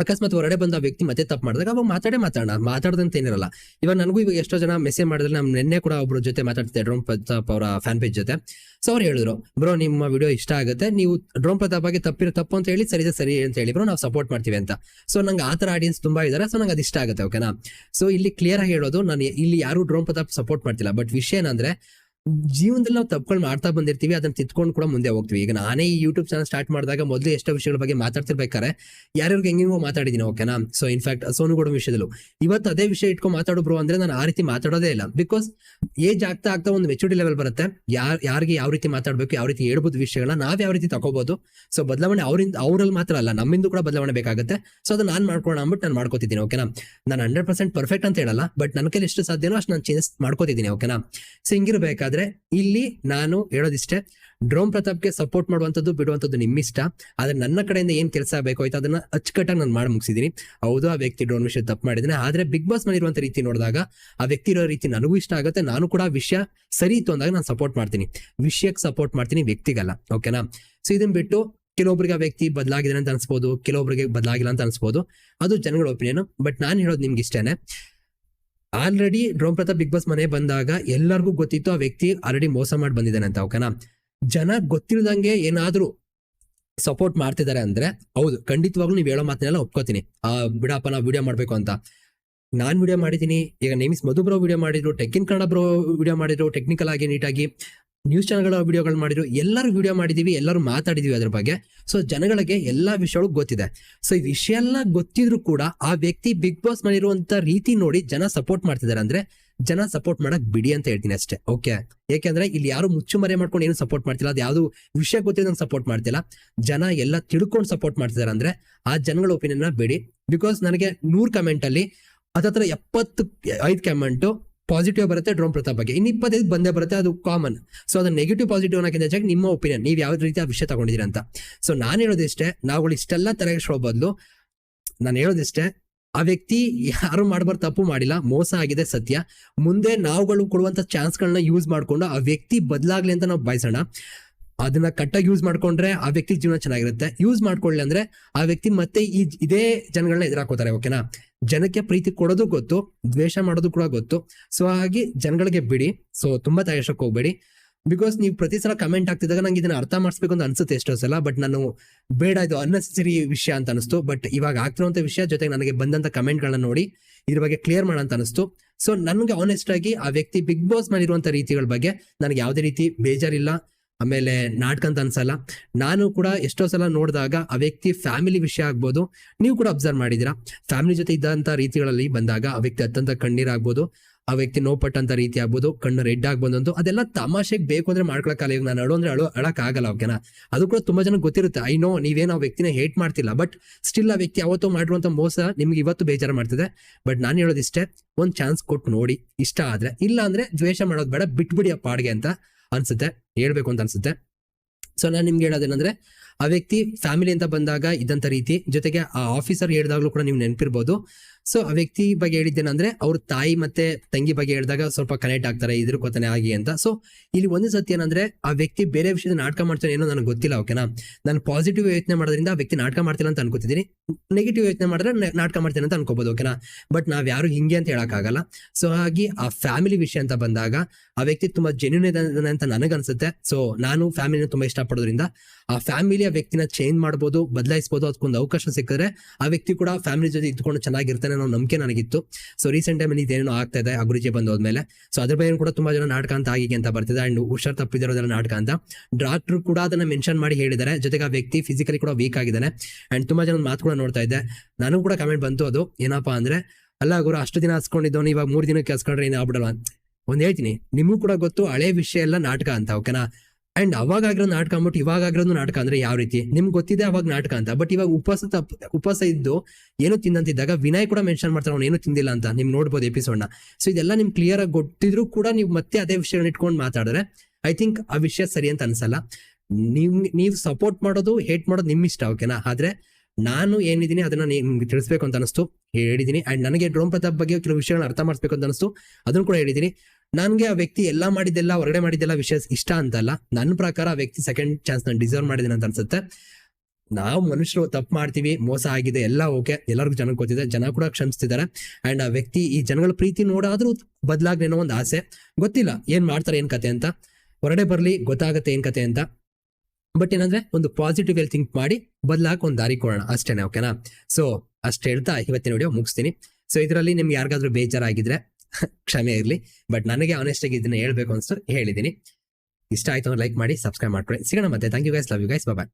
ಅಕಸ್ಮಾತ್ ಹೊರಗಡೆ ಬಂದ ವ್ಯಕ್ತಿ ಮತ್ತೆ ತಪ್ಪು ಮಾಡಿದಾಗ ಅವಾಗ ಮಾತಾಡೇ ಮಾತಾಡೋಣ. ಮಾತಾಡದಂತ ಏನಿರಲ್ಲ. ಇವಾಗ ನನಗೂ ಇವಾಗ ಎಷ್ಟೋ ಜನ ಮೆಸೇಜ್ ಮಾಡಿದ್ರೆ ನಮ್ಮ ನಿನ್ನೆ ಕೂಡ ಒಬ್ರ ಜೊತೆ ಮಾತಾಡ್ತಿದ್ದೆ, ಡ್ರೋನ್ ಪ್ರತಾಪ್ ಅವರ ಫ್ಯಾನ್ ಪೇಜ್ ಜೊತೆ. ಸೊ ಅವ್ರು ಹೇಳಿದ್ರು ಬ್ರೋ ನಿಮ್ಮ ವಿಡಿಯೋ ಇಷ್ಟ ಆಗುತ್ತೆ. ನೀವು ಡ್ರೋನ್ ಪ್ರತಾಪ್ ಬಗ್ಗೆ ತಪ್ಪಿರೋ ತಪ್ಪು ಅಂತ ಹೇಳಿ, ಸರಿ ಸರಿ ಅಂತ ಹೇಳಿ ಬ್ರೋ ನಾವು ಸಪೋರ್ಟ್ ಮಾಡ್ತೀವಿ ಅಂತ. ಸೊ ನಂಗೆ ಆ ಥರ ಆಡಿಯನ್ಸ್ ತುಂಬಾ ಇದ್ದಾರೆ ಸೊ ನಂಗೆ ಅದು ಇಷ್ಟ ಆಗುತ್ತೆ ಓಕೆನಾ ಸೊ ಇಲ್ಲಿ ಕ್ಲಿಯರ್ ಆಗಿ ಹೇಳೋದು, ನಾನು ಇಲ್ಲಿ ಯಾರು ಡ್ರೋನ್ ಪ್ರತಾಪ್ ಸಪೋರ್ಟ್ ಮಾಡ್ತಿಲ್ಲ. ಬಟ್ ವಿಷಯ ಏನಂದ್ರೆ ಜೀವನದಲ್ಲಿ ನಾವು ತಪ್ಪುಗಳು ಮಾಡ್ತಾ ಬಂದಿರ್ತೀವಿ, ಅದನ್ನ ತಿದ್ಕೊಂಡು ಕೂಡ ಮುಂದೆ ಹೋಗ್ತೀವಿ. ಈಗ ನಾನೇ ಈ ಯೂಟ್ಯೂಬ್ ಚಾನಲ್ ಸ್ಟಾರ್ಟ್ ಮಾಡಿದಾಗ ಮೊದಲು ಎಷ್ಟೋ ವಿಷಯಗಳ ಬಗ್ಗೆ ಮಾತಾಡ್ತಿರ್ಬೇಕಾರೆ ಯಾರ್ಯಾರಿಗೆ ಹೆಂಗೆ ಮಾತಾಡಿದ್ದೀನಿ ಓಕೆನಾ ಸೊ ಇನ್ಫ್ಯಾಕ್ಟ್ ಕೂಡ ವಿಷಯದಲ್ಲೂ. ಇವತ್ತು ಅದೇ ವಿಷಯ ಇಟ್ಕೊಂಡು ಮಾತಾಡು ಬ್ರೋ ಅಂದ್ರೆ ನಾನು ಆ ರೀತಿ ಮಾತಾಡೋದೇ ಇಲ್ಲ. ಬಿಕಾಸ್ ಏಜ್ ಆಗ್ತಾ ಆಗ್ತಾ ಒಂದು ಮೆಚೂರಿಟಿ ಲೆವೆಲ್ ಬರುತ್ತೆ. ಯಾರ್, ಯಾರಿಗೆ ಯಾವ ರೀತಿ ಮಾತಾಡಬೇಕು, ಯಾವ ರೀತಿ ಹೇಳ್ಬೋದು ವಿಷಯಗಳನ್ನ, ನಾವ್ ಯಾವ ರೀತಿ ತಗೋಬಹುದು ಸೊ ಬದಲಾವಣೆ ಅವರಿಂದ, ಅವರಲ್ಲಿ ಮಾತ್ರ ಅಲ್ಲ, ನಮ್ಮಿಂದ ಕೂಡ ಬದಲಾವಣೆ ಬೇಕಾಗುತ್ತೆ. ಸೊ ಅದು ನಾನು ಮಾಡ್ಕೊಳ್ಳೋಣ ಅಂದ್ಬಿಟ್ಟು ನಾನು ಮಾಡ್ಕೋತಿದ್ದೀನಿ ಓಕೆನಾ ನಾನು ಹಂಡ್ರೆಡ್ ಪರ್ಸೆಂಟ್ ಪರ್ಫೆಕ್ಟ್ ಅಂತ ಹೇಳಲ್ಲ ಬಟ್ ನನ್ನ ಕೈಲಿ ಎಷ್ಟು ಸಾಧ್ಯನೋ ಅಷ್ಟು ನಾನು ಚೇಂಜ್ ಮಾಡ್ಕೋತಿದ್ದೀನಿ ಓಕೆನಾ ಸೊ ಹಿಂಗಿರ್ಬೇಕಾದ್ರೆ ಇಲ್ಲಿ ನಾನು ಹೇಳೋದಿಷ್ಟೇ, ಡ್ರೋನ್ ಪ್ರತಾಪ್ಗೆ ಸಪೋರ್ಟ್ ಮಾಡುವಂಥದ್ದು, ಬಿಡುವಂಥದ್ದು ನಿಮ್ಮಿಷ್ಟ. ಆದ್ರೆ ನನ್ನ ಕಡೆಯಿಂದ ಏನ್ ಕೆಲಸ ಬೇಕು ಆಯ್ತು, ಅದನ್ನ ಅಚ್ಚುಕಟ್ಟಾಗಿ ನಾನು ಮಾಡಿ ಮುಗಿಸಿದೀನಿ. ಹೌದು, ಆ ವ್ಯಕ್ತಿ ಡ್ರೋನ್ ವಿಷಯ ತಪ್ಪು ಮಾಡಿದ್ರೆ ಆದ್ರೆ ಬಿಗ್ ಬಾಸ್ ರೀತಿ ನೋಡಿದಾಗ, ಆ ವ್ಯಕ್ತಿ ಇರೋ ರೀತಿ ನನಗೂ ಇಷ್ಟ ಆಗುತ್ತೆ. ನಾನು ಕೂಡ ವಿಷಯ ಸರಿ ಇತ್ತು ಅಂದಾಗ ನಾನು ಸಪೋರ್ಟ್ ಮಾಡ್ತೀನಿ. ವಿಷಯಕ್ಕೆ ಸಪೋರ್ಟ್ ಮಾಡ್ತೀನಿ ವ್ಯಕ್ತಿಗಲ್ಲ, ಓಕೆನಾ? ಸೊ ಇದನ್ನ ಬಿಟ್ಟು ಕೆಲವೊಬ್ಬರಿಗೆ ಆ ವ್ಯಕ್ತಿ ಬದಲಾಗಿದೆ ಅಂತ ಅನ್ಸ್ಬೋದು ಕೆಲವೊಬ್ಬರಿಗೆ ಬದಲಾಗಿಲ್ಲ ಅಂತ ಅನ್ಸ್ಬೋದು. ಅದು ಜನಗಳ ಒಪಿನಿಯನ್ ಬಟ್ ನಾನು ಹೇಳೋದು ನಿಮ್ಗೆ ಇಷ್ಟೇನೆ. Already drone Prathap Bigg Boss ಮನೆ ಬಂದಾಗ ಎಲ್ಲರಿಗೂ ಗೊತ್ತಿತ್ತು ಆ ವ್ಯಕ್ತಿ ಆಲ್ರೆಡಿ ಮೋಸ ಮಾಡಿ ಬಂದಿದ್ದಾನೆ ಅಂತ ಓಕೆನಾ ಜನ ಗೊತ್ತಿಲ್ದಂಗೆ ಏನಾದರೂ ಸಪೋರ್ಟ್ ಮಾಡ್ತಿದ್ದಾರೆ ಅಂದ್ರೆ ಹೌದು, ಖಂಡಿತವಾಗ್ಲೂ ನೀವು ಹೇಳೋ ಮಾತನ್ನೆಲ್ಲ ಒಪ್ಕೋತೀನಿ. ಆ, ಬಿಡಪ್ಪ ನಾವು ವಿಡಿಯೋ ಮಾಡ್ಬೇಕು ಅಂತ. ನಾನ್ ವಿಡಿಯೋ ಮಾಡಿದ್ದೀನಿ, ಈಗ ನೇಮಿಸ್ ಮಧು ಬ್ರೋ ವಿಡಿಯೋ ಮಾಡಿದ್ರು tech in Kannada bro video ಮಾಡಿದ್ರು ಟೆಕ್ನಿಕಲ್ ಆಗಿ ನೀಟಾಗಿ ನ್ಯೂಸ್ ಚಾನಲ್ಗಳ ವಿಡಿಯೋಗಳು ಮಾಡಿದ್ರು, ಎಲ್ಲರೂ ವಿಡಿಯೋ ಮಾಡಿದೀವಿ, ಎಲ್ಲರೂ ಮಾತಾಡಿದೀವಿ ಅದ್ರ ಬಗ್ಗೆ. ಸೊ ಜನಗಳಿಗೆ ಎಲ್ಲಾ ವಿಷಯಗಳು ಗೊತ್ತಿದೆ. ಸೊ ಈ ವಿಷಯ ಎಲ್ಲ ಗೊತ್ತಿದ್ರು ಕೂಡ ಆ ವ್ಯಕ್ತಿ ಬಿಗ್ ಬಾಸ್ ಮಾಡಿರುವಂತ ರೀತಿ ನೋಡಿ ಜನ ಸಪೋರ್ಟ್ ಮಾಡ್ತಿದ್ದಾರೆ ಅಂದ್ರೆ ಜನ ಸಪೋರ್ಟ್ ಮಾಡಕ್ ಬಿಡಿ ಅಂತ ಹೇಳ್ತೀನಿ ಅಷ್ಟೇ. ಓಕೆ ಯಾಕೆಂದ್ರೆ ಇಲ್ಲಿ ಯಾರು ಮುಚ್ಚು ಮರೆ ಮಾಡ್ಕೊಂಡು ಏನು ಸಪೋರ್ಟ್ ಮಾಡ್ತಿಲ್ಲ, ಅದು ಯಾವ್ದು ವಿಷಯ ಗೊತ್ತಿರೋದಂಗೆ ಸಪೋರ್ಟ್ ಮಾಡ್ತಿಲ್ಲ. ಜನ ಎಲ್ಲ ತಿಳ್ಕೊಂಡು ಸಪೋರ್ಟ್ ಮಾಡ್ತಿದ್ದಾರೆ ಅಂದ್ರೆ ಆ ಜನಗಳ ಒಪಿನಿಯನ್ ಬಿಡಿ. ಬಿಕಾಸ್ ನನಗೆ ನೂರ್ ಕಮೆಂಟ್ ಅಲ್ಲಿ ಹತ್ರ ಎಪ್ಪತ್ತು, ಐದು ಕಮೆಂಟ್ ಪಾಸಿಟಿವ್ ಬರುತ್ತೆ ಡ್ರೋನ್ ಪ್ರತಾಪ್ ಬಗ್ಗೆ. ಇನ್ನು ಇಪ್ಪತ್ತೈದು ಬಂದೇ ಬರುತ್ತೆ, ಅದು ಕಾಮನ್ ಸೊ ಅದು ನೆಗೆಟಿವ್ ಪಾಸಿಟಿವ್ ಅನ್ನೋಕ್ಕಿಂತ ಜಾಗ ನಿಮ್ಮ ಒಪಿನಿಯನ್ ನೀವು ಯಾವ ರೀತಿ ಆ ವಿಷಯ ತಗೊಂಡಿದ್ದೀರಾ ಅಂತ. ಸೊ ನಾನು ಹೇಳೋದಿಷ್ಟೇ, ನಾವುಗಳು ಇಷ್ಟೆಲ್ಲ ತಲೆಗೆಸ್ಕೊಳ್ಳೋ ಬದಲು, ನಾನು ಹೇಳೋದಿಷ್ಟೇ, ಆ ವ್ಯಕ್ತಿ ಯಾರು ಮಾಡಬಾರ್ದು, ತಪ್ಪು ಮಾಡಿಲ್ಲ, ಮೋಸ ಆಗಿದೆ ಸತ್ಯ. ಮುಂದೆ ನಾವುಗಳು ಕೊಡುವಂಥ ಚಾನ್ಸ್ಗಳನ್ನ ಯೂಸ್ ಮಾಡಿಕೊಂಡು, ಆ ವ್ಯಕ್ತಿ ಬದಲಾಗ್ಲಿ ಅಂತ ನಾವು ಬಯಸೋಣ. ಅದನ್ನ ಕಟ್ಟಾಗಿ ಯೂಸ್ ಮಾಡ್ಕೊಂಡ್ರೆ, ಆ ವ್ಯಕ್ತಿ ಜೀವನ ಚೆನ್ನಾಗಿರುತ್ತೆ. ಯೂಸ್ ಮಾಡ್ಕೊಳ್ಳಿ ಅಂದ್ರೆ, ಆ ವ್ಯಕ್ತಿ ಮತ್ತೆ ಈ, ಇದೇ ಜನಗಳನ್ನ ಎದುರಾಕೋತಾರೆ ಓಕೆನಾ ಜನಕ್ಕೆ ಪ್ರೀತಿ ಕೊಡೋದು ಗೊತ್ತು, ದ್ವೇಷ ಮಾಡೋದು ಕೂಡ ಗೊತ್ತು. ಸೊ ಹಾಗಾಗಿ ಜನಗಳಿಗೆ ಬಿಡಿ. ಸೊ ತುಂಬಾ ತಯಾರಿಸಕ್ಕೆ ಹೋಗ್ಬೇಡಿ. ಬಿಕಾಸ್ ನೀವು ಪ್ರತಿ ಸಲ ಕಮೆಂಟ್ ಆಗ್ತಿದ್ದಾಗ ನಂಗೆ ಇದನ್ನ ಅರ್ಥ ಮಾಡಿಸ್ಬೇಕು ಅಂತ ಅನ್ಸುತ್ತೆ ಎಷ್ಟೋ ಸಲ ಬಟ್ ನಾನು ಬೇಡ ಇದು ಅನ್ನೆಸರಿ ವಿಷಯ ಅಂತ ಅನಿಸ್ತು. ಬಟ್ ಇವಾಗ ಆಗ್ತಿರುವಂತ ವಿಷಯ ಜೊತೆಗೆ ನನಗೆ ಬಂದಂತ ಕಮೆಂಟ್ಗಳನ್ನ ನೋಡಿ, ಇದ್ರ ಬಗ್ಗೆ ಕ್ಲಿಯರ್ ಮಾಡ ಅಂತ ಅನಿಸ್ತು. ಸೊ ನನಗೆ ಆನೆಸ್ಟ್ ಆಗಿ ಆ ವ್ಯಕ್ತಿ ಬಿಗ್ ಬಾಸ್ ಮಾಡಿರುವಂತ ರೀತಿಗಳ ಬಗ್ಗೆ ನನಗೆ ಯಾವುದೇ ರೀತಿ ಬೇಜಾರಿಲ್ಲ. ಆಮೇಲೆ ನಾಟಕ ಅಂತ ಅನ್ಸಲ್ಲ. ನಾನು ಕೂಡ ಎಷ್ಟೋ ಸಲ ನೋಡಿದಾಗ ಆ ವ್ಯಕ್ತಿ ಫ್ಯಾಮಿಲಿ ವಿಷಯ ಆಗ್ಬೋದು, ನೀವು ಕೂಡ ಅಬ್ಸರ್ವ್ ಮಾಡಿದೀರಾ ಫ್ಯಾಮಿಲಿ ಜೊತೆ ಇದ್ದಂಥ ರೀತಿಗಳಲ್ಲಿ ಬಂದಾಗ ಆ ವ್ಯಕ್ತಿ ಅತ್ತಂತ ಕಣ್ಣೀರಾಗ್ಬೋದು, ಆ ವ್ಯಕ್ತಿ ನೋಪಟ್ಟಂತ ರೀತಿ ಆಗ್ಬೋದು, ಕಣ್ಣು ರೆಡ್ ಆಗ್ಬೋದು ಅದೆಲ್ಲ ತಮಾಷೆಗೆ ಬೇಕು ಅಂದ್ರೆ ಮಾಡ್ಕೊಳಕ್ಕಾಗಲ್ಲ ಈಗ ನಾನು ಅಳು ಅಂದ್ರೆ ಅಳು ಅಳಕ್ ಆಗಲ್ಲ ಓಕೆನಾ? ಅದು ಕೂಡ ತುಂಬಾ ಜನ ಗೊತ್ತಿರುತ್ತೆ. ಐ ನೋ ನೀವೇನು ಆ ವ್ಯಕ್ತಿನ ಹೇಟ್ ಮಾಡ್ತಿಲ್ಲ ಬಟ್ ಸ್ಟಿಲ್ ಆ ವ್ಯಕ್ತಿ ಅವತ್ತು ಮಾಡಿರುವಂತ ಮೋಸ ನಿಮ್ಗೆ ಇವತ್ತು ಬೇಜಾರು ಮಾಡ್ತಿದೆ. ಬಟ್ ನಾನು ಹೇಳೋದಿಷ್ಟೇ, ಒಂದ್ ಚಾನ್ಸ್ ಕೊಟ್ಟು ನೋಡಿ, ಇಷ್ಟ ಆದ್ರೆ, ಇಲ್ಲ ಅಂದ್ರೆ ದ್ವೇಷ ಮಾಡೋದು ಬೇಡ, ಬಿಟ್ಬಿಡಿ ಆ ಪಾಡ್ಗೆ ಅಂತ. ಅನ್ಸುತ್ತೆ, ಹೇಳ್ಬೇಕು ಅಂತ ಅನ್ಸುತ್ತೆ. ಸೊ ನಾನು ನಿಮ್ಗೆ ಹೇಳೋದೇನಂದ್ರೆ, ಆ ವ್ಯಕ್ತಿ ಫ್ಯಾಮಿಲಿ ಅಂತ ಬಂದಾಗ ಇದ್ದಂಥ ರೀತಿ, ಜೊತೆಗೆ ಆ ಆಫೀಸರ್ ಹೇಳಿದಾಗ್ಲೂ ಕೂಡ ನೀವು ನೆನಪಿರ್ಬೋದು. ಸೊ ಆ ವ್ಯಕ್ತಿ ಬಗ್ಗೆ ಹೇಳಿದ್ದೇನಂದ್ರೆ ಅವ್ರ ತಾಯಿ ಮತ್ತೆ ತಂಗಿ ಬಗ್ಗೆ ಹೇಳಿದಾಗ ಸ್ವಲ್ಪ ಕನೆಕ್ಟ್ ಆಗ್ತಾರೆ ಇದ್ರ ಕೊತ್ತನೆ ಆಗಿ ಅಂತ. ಸೊ ಇಲ್ಲಿ ಒಂದು ಸತಿ ಏನಂದ್ರೆ, ಆ ವ್ಯಕ್ತಿ ಬೇರೆ ವಿಷಯದ ನಾಟಕ ಮಾಡ್ತಾನೆ ಏನೋ ನನಗೆ ಗೊತ್ತಿಲ್ಲ ಓಕೆನಾ ನಾನು ಪಾಸಿಟಿವ್ ಯೋಚನೆ ಮಾಡೋದ್ರಿಂದ ಆ ವ್ಯಕ್ತಿ ನಾಟಕ ಮಾಡ್ತಿಲ್ಲ ಅಂತ ಅನ್ಕೋತಿದ್ದೀನಿ. ನೆಗೆಟಿವ್ ಯೋಚನೆ ಮಾಡಿದ್ರೆ ನಾಟಕ ಮಾಡ್ತೇನೆ ಅಂತ ಅನ್ಕೋಬಹುದು ಓಕೆನಾ ಬಟ್ ನಾವ್ ಯಾರು ಹಿಂಗೆ ಅಂತ ಹೇಳಕ್ಕಾಗಲ್ಲ ಸೊ ಹಾಗಾಗಿ ಆ ಫ್ಯಾಮಿಲಿ ವಿಷಯ ಅಂತ ಬಂದಾಗ, ಆ ವ್ಯಕ್ತಿ ತುಂಬಾ ಜೆನ್ಯೂನ್ ಇದೆ ಅಂತ ನನಗನ್ಸುತ್ತೆ ಸೊ ನಾನು ಫ್ಯಾಮಿಲಿನ ತುಂಬಾ ಇಷ್ಟಪಡೋದ್ರಿಂದ, ಆ ಫ್ಯಾಮಿಲಿ ಆ ವ್ಯಕ್ತಿನ ಚೇಂಜ್ ಮಾಡ್ಬೋದು ಬದಲಾಯಿಸಬಹುದು ಅದಕ್ಕೊಂದು ಅವಕಾಶ ಸಿಕ್ಕಿದ್ರೆ, ಆ ವ್ಯಕ್ತಿ ಕೂಡ ಫ್ಯಾಮಿಲಿ ಜೊತೆ ಇದ್ಕೊಂಡು ಚೆನ್ನಾಗಿರ್ತಾನೆ ಅನ್ನೋ ನಂಬಿಕೆ ನನಗಿತ್ತು. ಸೊ ರೀಸೆಂಟ್ ಟೈಮಲ್ಲಿ ಇದೇನೋ ಆಗ್ತಾ ಇದೆ ಅಗುರುಜಿ ಬಂದ ಹೋದ್ಮೇಲೆ. ಸೊ ಅದ್ರ ಬಗ್ಗೆ ಕೂಡ ತುಂಬಾ ಜನ ನಾಟಕ ಅಂತ ಆಗಿಗೆ ಅಂತ ಬರ್ತಿದೆ. ಅಂಡ್ ಹುಷಾರ್ ತಪ್ಪಿದಿರೋದೆಲ್ಲ ನಾಟಕ ಅಂತ. ಡಾಕ್ಟರ್ ಕೂಡ ಅದನ್ನ ಮೆನ್ಷನ್ ಮಾಡಿ ಹೇಳಿದ್ದಾರೆ. ಜೊತೆಗೆ ಆ ವ್ಯಕ್ತಿ ಫಿಸಿಕಲಿ ಕೂಡ ವೀಕ್ ಆಗಿದ್ದಾನೆ. ಅಂಡ್ ತುಂಬಾ ಜನ ಮಾತು ಕೂಡ ನೋಡ್ತಾ ಇದ್ದೆ. ನನಗೂ ಕೂಡ ಕಮೆಂಟ್ ಬಂತು ಅದು. ಏನಪ್ಪಾ ಅಂದ್ರೆ, ಅಲ್ಲ ಗುರು, ಅಷ್ಟು ದಿನ ಹಸ್ಕೊಂಡಿದ್ದವನು ಇವಾಗ ಮೂರ್ ದಿನಕ್ಕೆ ಹಸ್ಕೊಂಡ್ರೆ ಏನು ಆಗ್ಬಿಡಲ್ಲ. ಒಂದ್ ಹೇಳ್ತೀನಿ, ನಿಮಗೂ ಕೂಡ ಗೊತ್ತು, ಹಳೆ ವಿಷಯ ಎಲ್ಲ ನಾಟಕ ಅಂತ ಓಕೆನಾ ಅಂಡ್ ಅವಾಗ ಆಗಿರೋ ನಾಟಕ ಅಂದ್ಬಿಟ್ಟು ಇವಾಗ ನಾಟಕ ಅಂದ್ರೆ ಯಾವ ರೀತಿ? ನಿಮ್ಗೆ ಗೊತ್ತಿದೆ ಅವಾಗ ನಾಟಕ ಅಂತ ಬಟ್ ಇವಾಗ ಉಪವಾಸ ತಪ್ಪ ಉಪವಾಸ ಇದ್ದು ಏನು ತಿನ್ನಂತಿದ್ದಾಗ ವಿನಯ್ ಕೂಡ ಮೆನ್ಷನ್ ಮಾಡ್ತಾರೆ, ಅವ್ನು ಏನು ತಿಂದಿಲ್ಲ ಅಂತ, ನಿಮ್ ನೋಡ್ಬೋದು ಎಪಿಸೋಡ್ನ ಸೊ ಇದೆಲ್ಲ ನಿಮ್ ಕ್ಲಿಯರ್ ಆಗಿ ಗೊತ್ತಿದ್ರು ಕೂಡ ನೀವು ಮತ್ತೆ ಅದೇ ವಿಷಯಗಳನ್ನ ಇಟ್ಕೊಂಡು ಮಾತಾಡಿದ್ರೆ ಐ ಥಿಂಕ್ ಆ ವಿಷಯ ಸರಿ ಅಂತ ಅನ್ಸಲ್ಲ. ನೀವ್ ನೀವು ಸಪೋರ್ಟ್ ಮಾಡೋದು ಹೇಟ್ ಮಾಡೋದು ನಿಮ್ಮ ಇಷ್ಟ ಓಕೆನಾ ಆದ್ರೆ ನಾನು ಏನಿದ್ದೀನಿ ಅದನ್ನ ನಿಮ್ಗೆ ತಿಳಿಸ್ಬೇಕು ಅಂತ ಅನಿಸ್ತು ಹೇಳಿದ್ದೀನಿ ಅಂಡ್ ನನಗೆ ಡ್ರೋನ್ ಪ್ರತಾಪ್ ಬಗ್ಗೆ ಕೆಲವು ವಿಷಯಗಳನ್ನ ಅರ್ಥ ಮಾಡಿಸ್ಬೇಕು ಅಂತ ಅನಿಸ್ತು, ಅದನ್ನು ಕೂಡ ಹೇಳಿದೀನಿ. ನನ್ಗೆ ಆ ವ್ಯಕ್ತಿ ಎಲ್ಲ ಮಾಡಿದ್ದೆಲ್ಲ, ಹೊರಗಡೆ ಮಾಡಿದ್ದೆಲ್ಲ ವಿಷಯ ಇಷ್ಟ ಅಂತಲ್ಲ. ನನ್ನ ಪ್ರಕಾರ ಆ ವ್ಯಕ್ತಿ ಸೆಕೆಂಡ್ ಚಾನ್ಸ್ ನಾನು ಡಿಸರ್ವ್ ಮಾಡಿದ್ದೀನಿ ಅಂತ ಅನ್ಸುತ್ತೆ. ನಾವು ಮನುಷ್ಯರು ತಪ್ಪು ಮಾಡ್ತೀವಿ, ಮೋಸ ಆಗಿದೆ, ಎಲ್ಲ ಓಕೆ. ಎಲ್ಲರಿಗೂ ಜನಕ್ಕೆ ಗೊತ್ತಿದೆ, ಜನ ಕೂಡ ಕ್ಷಮಿಸ್ತಿದ್ದಾರೆ. ಅಂಡ್ ಆ ವ್ಯಕ್ತಿ ಈ ಜನಗಳ ಪ್ರೀತಿ ನೋಡಾದ್ರೂ ಬದಲಾಗ್ನೇನೋ ಒಂದು ಆಸೆ. ಗೊತ್ತಿಲ್ಲ, ಏನ್ ಮಾಡ್ತಾರೆ, ಏನ್ ಕತೆ ಅಂತ. ಹೊರಗಡೆ ಬರ್ಲಿ, ಗೊತ್ತಾಗತ್ತೆ, ಏನ್ ಕತೆ ಅಂತ. ಬಟ್ ಏನಂದ್ರೆ, ಒಂದು ಪಾಸಿಟಿವ್ ಅಲ್ಲಿ ಥಿಂಕ್ ಮಾಡಿ, ಬದಲಾಗ ಒಂದು ದಾರಿ ಕೊಡೋಣ. ಅಷ್ಟೇನೆ ಓಕೆನಾ ಸೊ ಅಷ್ಟು ಹೇಳ್ತಾ ಇವತ್ತಿನ ವಿಡಿಯೋ ಮುಗಿಸ್ತೀನಿ. ಸೊ ಇದರಲ್ಲಿ ನಿಮ್ಗೆ ಯಾರಿಗಾದ್ರೂ ಬೇಜಾರಾಗಿದ್ರೆ ಕ್ಷಮೆ ಇರಲಿ. ಬಟ್ ನನಗೆ ಆನೆಸ್ಟ್ ಆಗಿ ಇದನ್ನ ಹೇಳ್ಬೇಕು ಅನ್ಸ್ತು ಹೇಳಿದ್ದೀನಿ ಇಷ್ಟ ಆಯ್ತು ಲೈಕ್ ಮಾಡಿ ಸಬ್ಸ್ಕ್ರೈಬ್ ಮಾಡ್ಕೊಳ್ಳಿ ಸಿಗೋಣ ಮತ್ತೆ. Thank you guys love you guys bye